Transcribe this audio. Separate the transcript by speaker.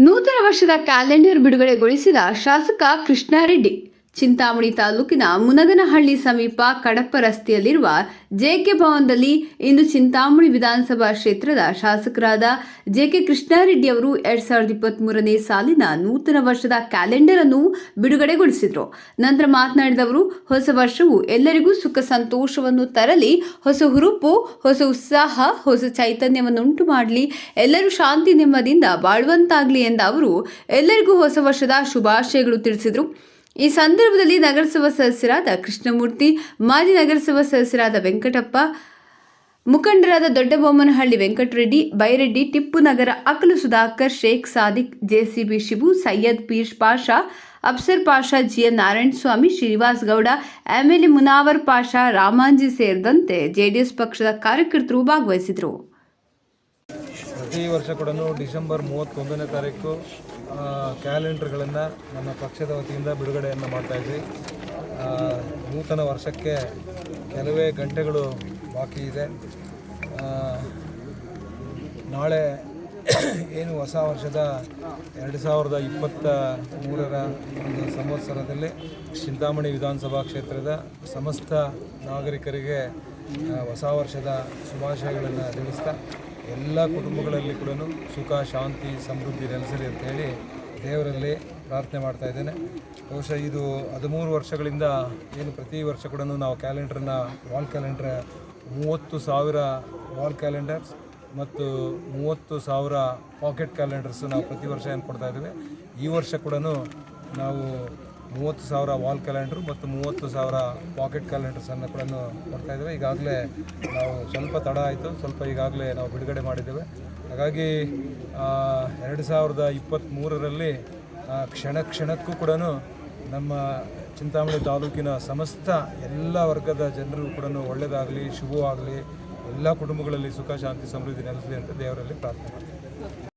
Speaker 1: ನೂತನ ವರ್ಷದ ಕ್ಯಾಲೆಂಡರ್ ಬಿಡುಗಡೆಗೊಳಿಸಿದ ಶಾಸಕ ಕೃಷ್ಣಾರೆಡ್ಡಿ. ಚಿಂತಾಮಣಿ ತಾಲೂಕಿನ ಮುನಗನಹಳ್ಳಿ ಸಮೀಪ ಕಡಪ ರಸ್ತೆಯಲ್ಲಿರುವ ಜೆಕೆ ಭವನದಲ್ಲಿ ಇಂದು ಚಿಂತಾಮಣಿ ವಿಧಾನಸಭಾ ಕ್ಷೇತ್ರದ ಶಾಸಕರಾದ ಜೆಕೆ ಕೃಷ್ಣಾರೆಡ್ಡಿ ಅವರು ಎರಡ್ ಸಾವಿರದ ಇಪ್ಪತ್ಮೂರನೇ ಸಾಲಿನ ನೂತನ ವರ್ಷದ ಕ್ಯಾಲೆಂಡರ್ ಅನ್ನು ಬಿಡುಗಡೆಗೊಳಿಸಿದರು. ನಂತರ ಮಾತನಾಡಿದ ಅವರು, ಹೊಸ ವರ್ಷವು ಎಲ್ಲರಿಗೂ ಸುಖ ಸಂತೋಷವನ್ನು ತರಲಿ, ಹೊಸ ಹುರುಪು, ಹೊಸ ಉತ್ಸಾಹ, ಹೊಸ ಚೈತನ್ಯವನ್ನುಂಟು ಮಾಡಲಿ, ಎಲ್ಲರೂ ಶಾಂತಿ ನೆಮ್ಮದಿಯಿಂದ ಬಾಳುವಂತಾಗಲಿ ಎಂದ ಅವರು, ಎಲ್ಲರಿಗೂ ಹೊಸ ವರ್ಷದ ಶುಭಾಶಯಗಳು ತಿಳಿಸಿದರು. ಈ ಸಂದರ್ಭದಲ್ಲಿ ನಗರಸಭಾ ಸದಸ್ಯರಾದ ಕೃಷ್ಣಮೂರ್ತಿ, ಮಾಜಿ ನಗರಸಭಾ ಸದಸ್ಯರಾದ ವೆಂಕಟಪ್ಪ, ಮುಖಂಡರಾದ Doddabommanahalli Venkatareddy, Byreddy, Tippu Nagar Akalu Sudhakar, Shaikh Sadiq, JCB Shibu, Syed Peer Pasha, Afsar Pasha, GN Narayanaswamy, Srinivas Gowda MLA Munavar Pasha, Ramanji ಸೇರಿದಂತೆ ಜೆಡಿಎಸ್ ಪಕ್ಷದ ಕಾರ್ಯಕರ್ತರು ಭಾಗವಹಿಸಿದರು
Speaker 2: ಪ್ರತಿ ವರ್ಷ ಕೂಡ ಡಿಸೆಂಬರ್ ಮೂವತ್ತೊಂದನೇ ತಾರೀಕು ಕ್ಯಾಲೆಂಡರ್ಗಳನ್ನು ನಮ್ಮ ಪಕ್ಷದ ವತಿಯಿಂದ ಬಿಡುಗಡೆಯನ್ನು ಮಾಡ್ತಾಯಿದ್ವಿ ನೂತನ ವರ್ಷಕ್ಕೆ ಕೆಲವೇ ಗಂಟೆಗಳು ಬಾಕಿ ಇದೆ. ನಾಳೆ ಏನು ಹೊಸ ವರ್ಷದ ಎರಡು ಸಾವಿರದ ಇಪ್ಪತ್ತ ಮೂರರ ಒಂದು ಸಂವತ್ಸರದಲ್ಲಿ ಚಿಂತಾಮಣಿ ವಿಧಾನಸಭಾ ಕ್ಷೇತ್ರದ ಸಮಸ್ತ ನಾಗರಿಕರಿಗೆ ಹೊಸ ವರ್ಷದ ಶುಭಾಶಯಗಳನ್ನು ತಿಳಿಸ್ತಾ ಎಲ್ಲ ಕುಟುಂಬಗಳಲ್ಲಿ ಕೂಡ ಸುಖ, ಶಾಂತಿ, ಸಮೃದ್ಧಿ ನೆಲೆಸಲಿ ಅಂತೇಳಿ ದೇವರಲ್ಲಿ ಪ್ರಾರ್ಥನೆ ಮಾಡ್ತಾ ಇದ್ದೇನೆ. ಬಹುಶಃ ಇದು ಹದಿಮೂರು ವರ್ಷಗಳಿಂದ ಏನು ಪ್ರತಿ ವರ್ಷ ಕೂಡ ನಾವು ಕ್ಯಾಲೆಂಡರ್ನ ವಾಲ್ ಕ್ಯಾಲೆಂಡರ್, ಮೂವತ್ತು ಸಾವಿರ ವಾಲ್ ಕ್ಯಾಲೆಂಡರ್ಸ್ ಮತ್ತು ಮೂವತ್ತು ಸಾವಿರ ಪಾಕೆಟ್ ಕ್ಯಾಲೆಂಡರ್ಸ್ ನಾವು ಪ್ರತಿ ವರ್ಷ ಏನು ಕೊಡ್ತಾ ಈ ವರ್ಷ ಕೂಡ ನಾವು ಮೂವತ್ತು ಸಾವಿರ ವಾಲ್ ಕ್ಯಾಲೆಂಡ್ರು ಮತ್ತು ಮೂವತ್ತು ಸಾವಿರ ಪಾಕೆಟ್ ಕ್ಯಾಲೆಂಡರ್ಸನ್ನು ಕೂಡ ಕೊಡ್ತಾ ಇದ್ದೇವೆ. ಈಗಾಗಲೇ ನಾವು ಸ್ವಲ್ಪ ತಡ ಆಯಿತು. ಸ್ವಲ್ಪ ಈಗಾಗಲೇ ನಾವು ಬಿಡುಗಡೆ ಮಾಡಿದ್ದೇವೆ. ಹಾಗಾಗಿ ಎರಡು ಸಾವಿರದ ಇಪ್ಪತ್ತ್ಮೂರರಲ್ಲಿ ಕ್ಷಣ ಕ್ಷಣಕ್ಕೂ ಕೂಡ ನಮ್ಮ ಚಿಂತಾಮಣಿ ತಾಲೂಕಿನ ಸಮಸ್ತ ಎಲ್ಲ ವರ್ಗದ ಜನರು ಕೂಡ ಒಳ್ಳೆಯದಾಗಲಿ ಶುಭವಾಗಲಿ, ಎಲ್ಲ ಕುಟುಂಬಗಳಲ್ಲಿ ಸುಖ, ಶಾಂತಿ, ಸಮೃದ್ಧಿ ನೆಲೆಸಲಿ ಅಂತ ದೇವರಲ್ಲಿ ಪ್ರಾರ್ಥನೆ ಮಾಡ್ತೀನಿ